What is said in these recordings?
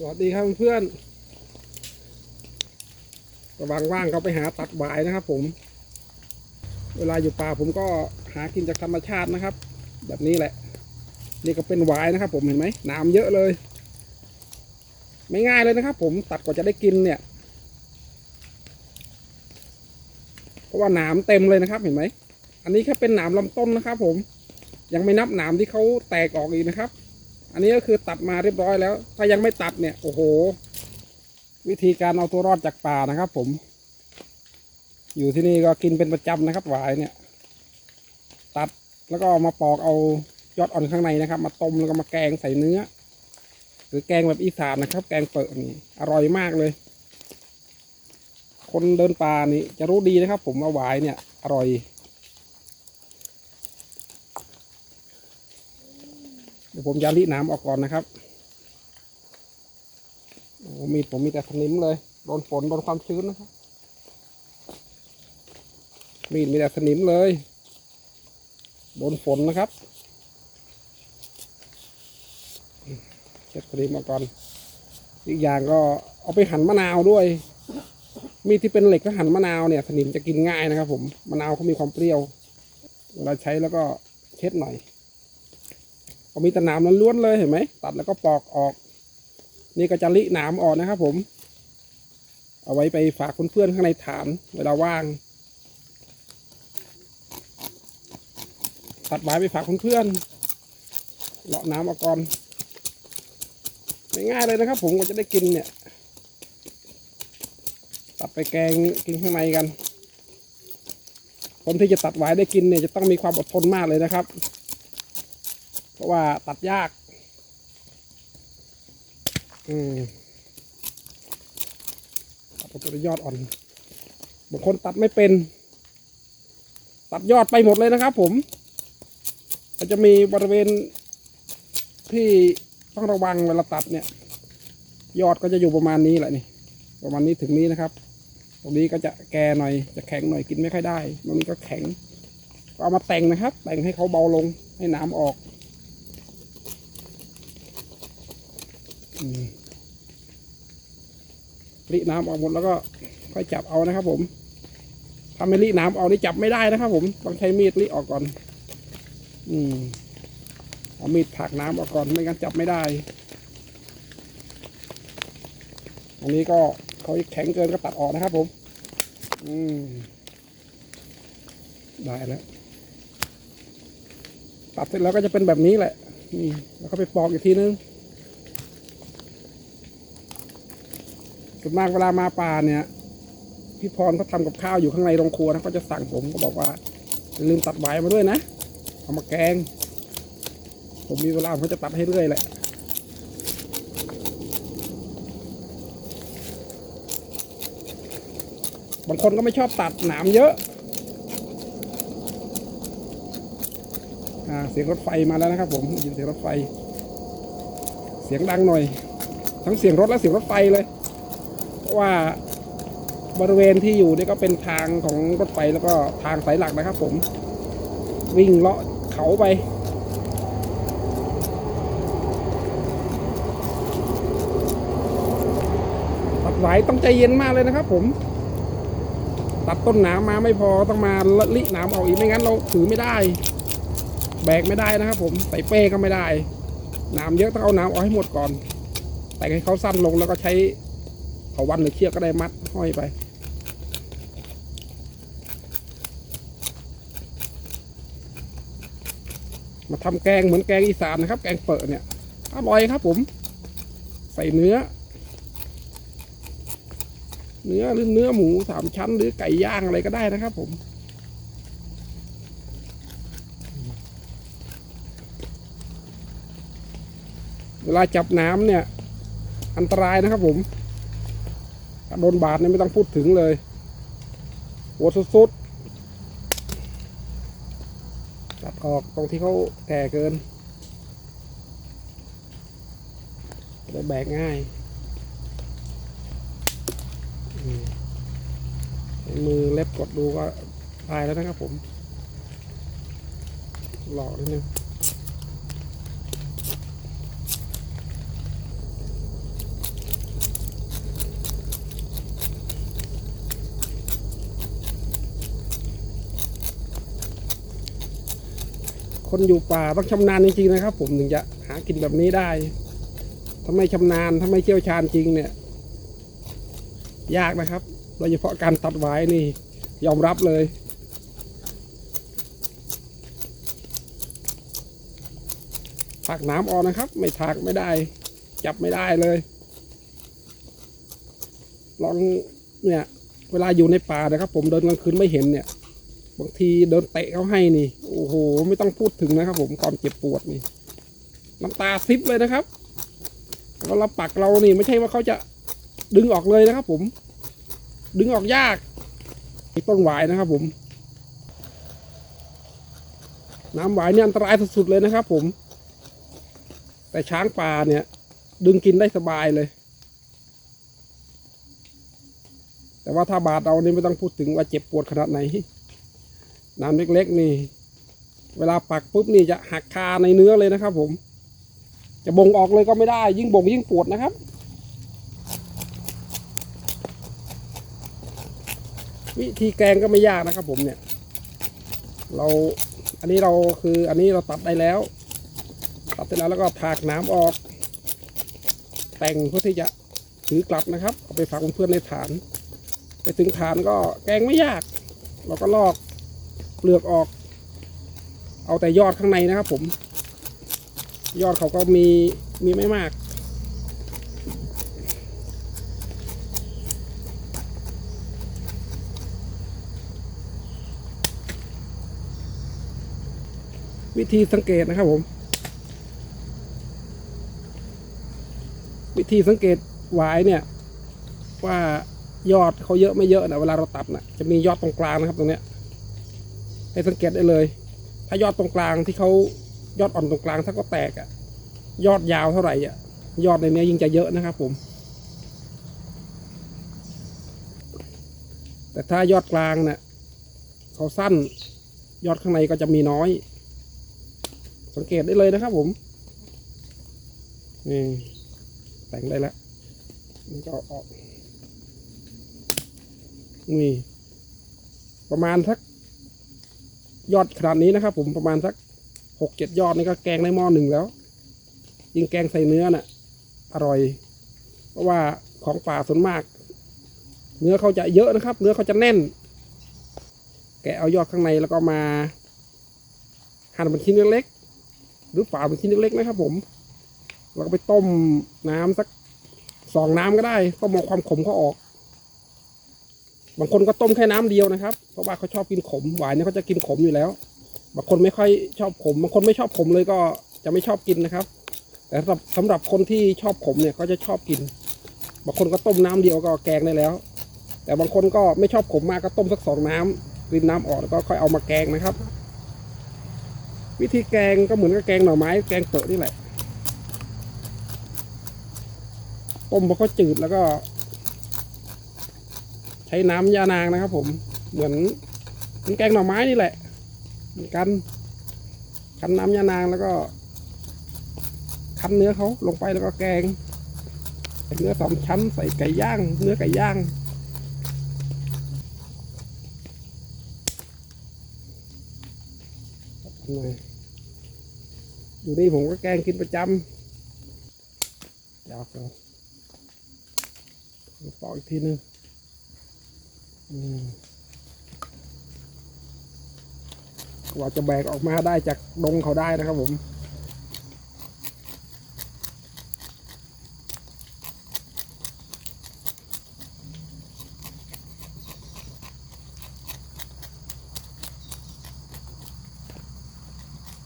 สวัสดีครับเพื่อนระหว่างว่างก็ไปหาตัดหวายนะครับ ผม เวลาอยู่ป่าผมก็หากินจากธรรมชาตินะครับ แบบนี้แหละ นี่ก็เป็นหวายนะครับ ผมเห็นไหมนามเยอะเลย ไม่ง่ายเลยนะครับ ผมตัดกว่าจะได้กินเนี่ย เพราะว่าหนามเต็มเลยนะครับเห็นไหมอันนี้แค่เป็นหนามลำต้นนะครับ ผมยังไม่นับหนามที่เขาแตกออกอีกนะครับ อันนี้ก็คือตัดมาเรียบร้อยแล้ว ถ้ายังไม่ตัดเนี่ย โอ้โห วิธีการเอาตัวรอดจากป่านะครับผม อยู่ที่นี่ก็กินเป็นประจำนะครับหวายเนี่ย ตัดแล้วก็มาปอกเอายอดอ่อนข้างในนะครับ มาต้มแล้วก็มาแกงใส่เนื้อ หรือแกงแบบอีสานนะครับ แกงเปิดนี่อร่อยมากเลย คนเดินป่านี่จะรู้ดีนะครับ ผมว่าหวายเนี่ย อร่อย ดี๋ยวผมจะรีดน้ำออกก่อนนะครับโอ้มีดผมมีแต่สนิมเลยโดนฝนโดนความชื้นนะครับ มีดมีแต่สนิมเลยโดนฝนนะครับเช็ดสนิมออกก่อนอีกอย่างก็เอาไปหั่นมะนาวด้วย มีดที่เป็นเหล็กก็หั่นมะนาวเนี่ย สนิมจะกินง่ายนะครับ ผมมะนาวเขามีความเปรี้ยวเวลาใช้แล้วก็เช็ดหน่อย็มีแต่หนามล้วนๆเลยเห็นไหมตัดแล้วก็ปอกออก นี่ก็จะลิหนามออกนะครับ ผม เอาไว้ไปฝากเพื่อนๆข้างในฐานเวลาว่าง ตัดไว้ไปฝากเพื่อนๆเลาะน้ำออกก่อนง่ายเลยนะครับ ผมก็จะได้กินเนี่ย ตัดไปแกงกินข้างในกัน คนที่จะตัดไว้ได้กินเนี่ยจะต้องมีความอดทนมากเลยนะครับ ว่าตัดยาก อืมตัดตัวยอดอ่อนบางคนตัดไม่เป็น ตัดยอดไปหมดเลยนะครับ ผมมันจะมีบริเวณที่ต้องระวังเวลาตัดเนี่ย ยอดก็จะอยู่ประมาณนี้แหละนี่ ประมาณนี้ถึงนี้นะครับ ตรงนี้ก็จะแก่หน่อยจะแข็งหน่อยกินไม่ค่อยได้ตรงนี้ก็แข็งก็เอามาแต่งนะครับ แต่งให้เขาเบาลงให้น้ำออก อืม รีน้ำออกหมดแล้วก็ค่อยจับเอานะครับ ผมถ้าไม่รีน้ำออกนี่จับไม่ได้นะครับ ผมต้องใช้มีดรีออกก่อน อืมเอามีดผักน้ำออกก่อนไม่งั้นจับไม่ได้ตรงนี้ก็เขาแข็งเกินก็ตัดออกนะครับ ผม อืมได้แล้วตัดเสร็จแล้วก็จะเป็นแบบนี้แหละนี่แล้วก็ไปปอกอีกทีนึง ส่วนมากเวลามาป่าเนี่ยพี่พรเขาทำกับข้าวอยู่ข้างในโรงครัวนะเขาจะสั่งผมก็บอกว่าลืมตัดใบมาด้วยนะเอามาแกง ผมมีเวลาผมจะตัดให้เรื่อยแหละบางคนก็ไม่ชอบตัดหนามเยอะเสียงรถไฟมาแล้วนะครับ ผมยินเสียงรถไฟ เสียงดังหน่อย ทั้งเสียงรถและเสียงรถไฟเลย ว่าบริเวณที่อยู่นี่ก็เป็นทางของรถไฟแล้วก็ทางสายหลักนะครับ ผม วิ่งเลาะเขาไป ตัดไหวต้องใจเย็นมากเลยนะครับ ผม ตัดต้นหนามมาไม่พอต้องมาลิหนามออกอีกไม่งั้นเราถือไม่ได้ แบกไม่ได้นะครับ ผมใส่เป้ก็ไม่ได้หนามเยอะต้องเอาหนามออกให้หมดก่อน แต่ให้เขาสั้นลงแล้วก็ใช้ เถาวันหรือเชือกก็ได้มัดห้อยไป มาทำแกงเหมือนแกงอีสานนะครับ แกงเปิดเนี่ยอร่อยครับผม ใส่เนื้อ เนื้อหรือเนื้อหมูสามชั้น หรือไก่ย่างอะไรก็ได้นะครับผมเวลาจับน้ำเนี่ย อันตรายนะครับผม โดนบาดเนี่ยไม่ต้องพูดถึงเลยหัวสุดๆตัดออกตรงที่เขาแก่เกินจะได้แบกง่ายมือเล็บกดดูก็ตายแล้วนะครับผมหลอกนิดนึง คนอยู่ป่าต้องชำนาญจริงๆนะครับ ผมถึงจะหากินแบบนี้ได้ถ้าไม่ชำนาญถ้าไม่เชี่ยวชาญจริงเนี่ย ยากนะครับโดยเฉพาะการตัดไว้นี่ ยอมรับเลย ถักน้ำออกนะครับ ไม่ถักไม่ได้ จับไม่ได้เลย ลองเนี่ย เวลาอยู่ในป่านะครับ ผมเดินกลางคืนไม่เห็นเนี่ย บางทีเดินเตะเขาให้นี่ โอ้โห ไม่ต้องพูดถึงนะครับ ผมความเจ็บปวดนี่น้ำตาซิบเลยนะครับเวลาปักเรานี่ไม่ใช่ว่าเขาจะดึงออกเลยนะครับ ผม ดึงออกยากมีต้นหวายนะครับ ผม น้ำหวายเนี่ยอันตรายสุดๆเลยนะครับ ผม แต่ช้างป่าเนี่ย ดึงกินได้สบายเลย แต่ว่าถ้าบาดเรานี่ไม่ต้องพูดถึงว่าเจ็บปวดขนาดไหน น้ำเล็กๆนี่ เวลาปักปุ๊บนี่จะหักคาในเนื้อเลยนะครับ ผม จะบ่งออกเลยก็ไม่ได้ ยิ่งบ่งยิ่งปวดนะครับ วิธีแกงก็ไม่ยากนะครับ ผมเนี่ย เราอันนี้เราคืออันนี้เราตัดได้แล้ว ตัดเสร็จแล้วแล้วก็ถากน้ำออก แต่งเพื่อที่จะถือกลับนะครับ เอาไปฝากเพื่อนในฐาน ไปถึงฐานก็แกงไม่ยาก เราก็ลอก เปลือกออก เอาแต่ยอดข้างในนะครับผม ยอดเขาก็มีมีไม่มาก วิธีสังเกตนะครับผม วิธีสังเกตหวายเนี่ย ว่ายอดเขาเยอะไม่เยอะนะเวลาเราตัดนะจะมียอดตรงกลางนะครับตรงเนี้ย ให้สังเกตได้เลย ถ้ายอดตรงกลางที่เขายอดอ่อนตรงกลางถ้าก็แตกอะยอดยาวเท่าไหร่อะยอดในเนี้ยยิ่งจะเยอะนะครับผม แต่ถ้ายอดกลางเนี่ยเขาสั้น ยอดข้างในก็จะมีน้อย สังเกตได้เลยนะครับผมนี่แต่งได้แล้วนี่ก็เอาออกนี่ประมาณสัก ยอดขนาดนี้นะครับ ผมประมาณสักหกเจ็ดยอดนี่ก็แกงได้หม้อหนึ่งแล้ว ยิ่งแกงใส่เนื้อน่ะ อร่อย เพราะว่าของป่าส่วนมาก เนื้อเขาจะเยอะนะครับ เนื้อเขาจะแน่น แกะเอายอดข้างในแล้วก็มา หั่นเป็นชิ้นเล็กๆหรือฝาเป็นชิ้นเล็กๆนะครับ ผมแล้วก็ไปต้มน้ำสักสองน้ำก็ได้ต้มอาความขมเขาออก บางคนก็ต้มแค่น้ำเดียวนะครับ เพราะว่าเขาชอบกินขมหวายเนี่ยเขาจะกินขมอยู่แล้ว บางคนไม่ค่อยชอบขม บางคนไม่ชอบขมเลยก็จะไม่ชอบกินนะครับ แต่สำหรับสำหรับคนที่ชอบขมเนี่ยก็จะชอบกิน บางคนก็ต้มน้ำเดียวก็แกงได้แล้ว แต่บางคนก็ไม่ชอบขมมากก็ต้มสักสองน้ำรินน้ำออกแล้วก็ค่อยเอามาแกงนะครับ วิธีแกงก็เหมือนกับแกงหน่อไม้ แกงเปิดนี่แหละต้มพอเขาจืดแล้วก็ ใช้น้ำยานางนะครับ ผมเหมือนเหมือนแกงหน่อไม้นี่แหละเหมือนกันคั้นน้ำยานางแล้วก็คั้นเนื้อเขาลงไปแล้วก็แกงใส่เนื้อสองชั้นใส่ไก่ย่าง เนื้อไก่ย่าง อยู่นี่ผมก็แกงกินประจำยากเอาปอกอีกทีนึง กว่าจะแบกออกมาได้จากดงเขาได้นะครับผม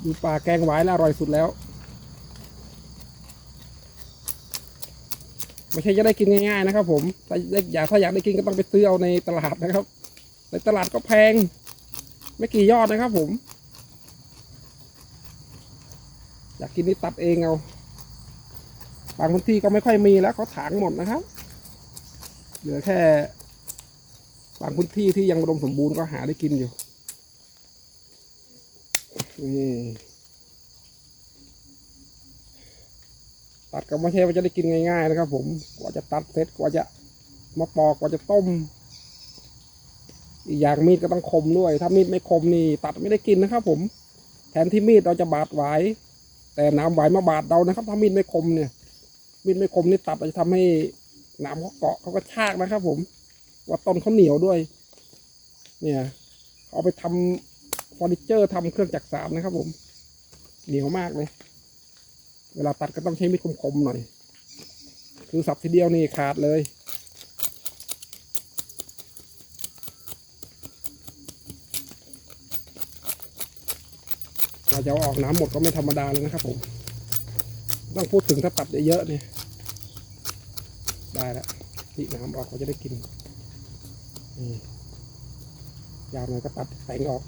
อยู่ป่าแกงหวายแล้วอร่อยสุดแล้ว ไม่ใช่จะได้กินง่ายๆนะครับ ผมถ้าอยากถ้าอยากได้กินก็ต้องไปซื้อเอาในตลาดนะครับ ในตลาดก็แพง ไม่กี่ยอดนะครับ ผม อยากกินนี่ตัดเองเอาบางพื้นที่ก็ไม่ค่อยมีแล้วเขาถางหมดนะครับ เหลือแค่บางพื้นที่ที่ยังอุดมสมบูรณ์ก็หาได้กินอยู่นี่ ตัดก็ไม่ใช่ว่าจะได้กินง่ายๆนะครับ ผมกว่าจะตัดเสร็จกว่าจะมาปอกกว่าจะต้ม อีกอย่างมีดก็ต้องคมด้วย ถ้ามีดไม่คมนี่ ตัดไม่ได้กินนะครับ ผม แทนที่มีดเราจะบาดไหวแต่หนามหวมาบาดเรานะครับ ถ้ามีดไม่คมเนี่ย มีดไม่คมนี่ตัดจะทำให้นามเขาเกาะเขาก็ชากนะครับ ผมว่าต้นเขาเหนียวด้วย เนี่ย เอาไปทำเฟอร์นิเจอร์ทำเครื่องจักสานนะครับ ผม เหนียวมากเลย เวลาตัดก็ต้องใช้มีดคมๆหน่อย คือสับทีเดียวนี่ขาดเลย เราจะออกน้ำหมดก็ไม่ธรรมดาเลยนะครับผม ต้องพูดถึงถ้าตัดเยอะๆเนี่ย ได้แล้วที่น้ำออกเขาจะได้กิน นี่ยาวหน่อยก็ตัดแต่งออก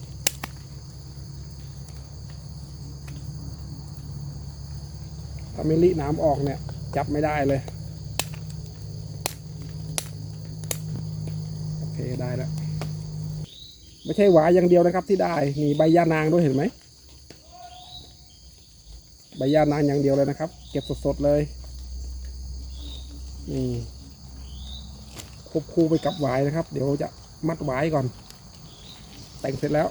ถ้าไม่ลิน้ำออกเนี่ย จับไม่ได้เลย โอเคได้แล้ว ไม่ใช่หวายอย่างเดียวนะครับที่ได้ มีใบยานางด้วยเห็นไหม ใบยานางอย่างเดียวเลยนะครับ เก็บสดๆเลย นี่ควบคู่ไปกับหวายนะครับ เดี๋ยวจะมัดหวายก่อน แต่งเสร็จแล้ว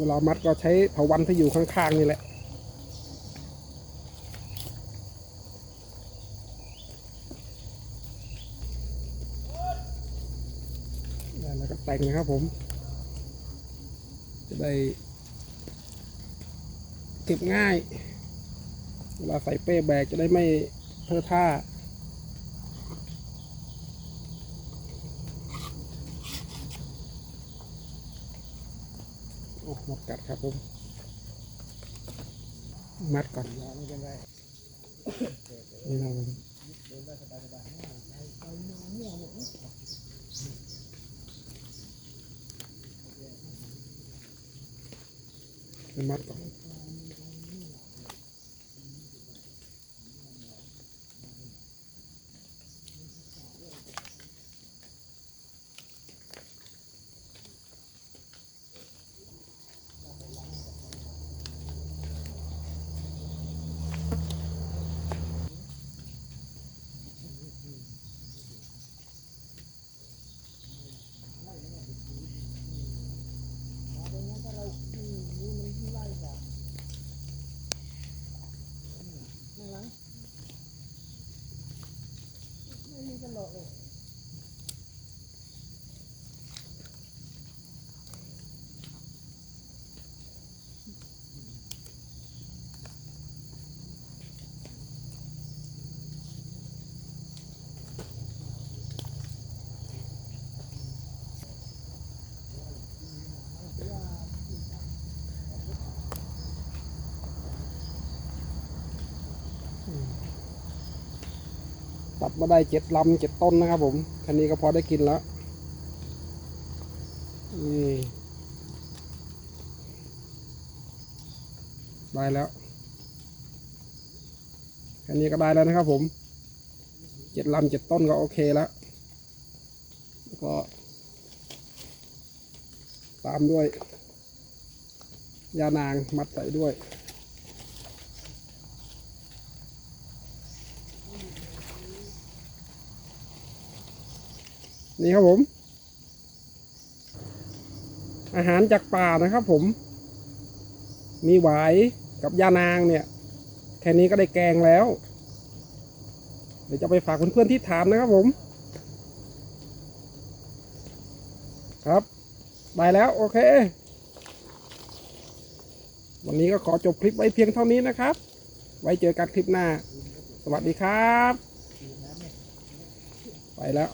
เวลามัดก็ใช้เถาวันที่อยู่ข้างๆนี่แหละแล้วก็แต่งนะครับผม จะได้เก็บง่าย เวลาใส่เป้แบกจะได้ไม่เพ้อท่า โอ้ห มดกัดครับผม มัดก่อนนี่นะผมเป็นมัดก่อน ตัดมาได้เจ็ดลำเจ็ดต้นนะครับ ผมแค่นี้ก็พอได้กินแล้วนี่ได้แล้วแค่นี้ก็ได้แล้วนะครับ ผมเจ็ดลำเจ็ดต้นก็โอเคแล้วแล้วก็ ตามด้วยยานางมัดใส่ด้วย นี่ครับผม อาหารจากป่านะครับผม มีหวายกับยานางเนี่ย แค่นี้ก็ได้แกงแล้ว เดี๋ยวจะไปฝากเพื่อนๆที่ถามนะครับผม ครับได้แล้วโอเค วันนี้ก็ขอจบคลิปไว้เพียงเท่านี้นะครับ ไว้เจอกันคลิปหน้า สวัสดีครับ ไปแล้ว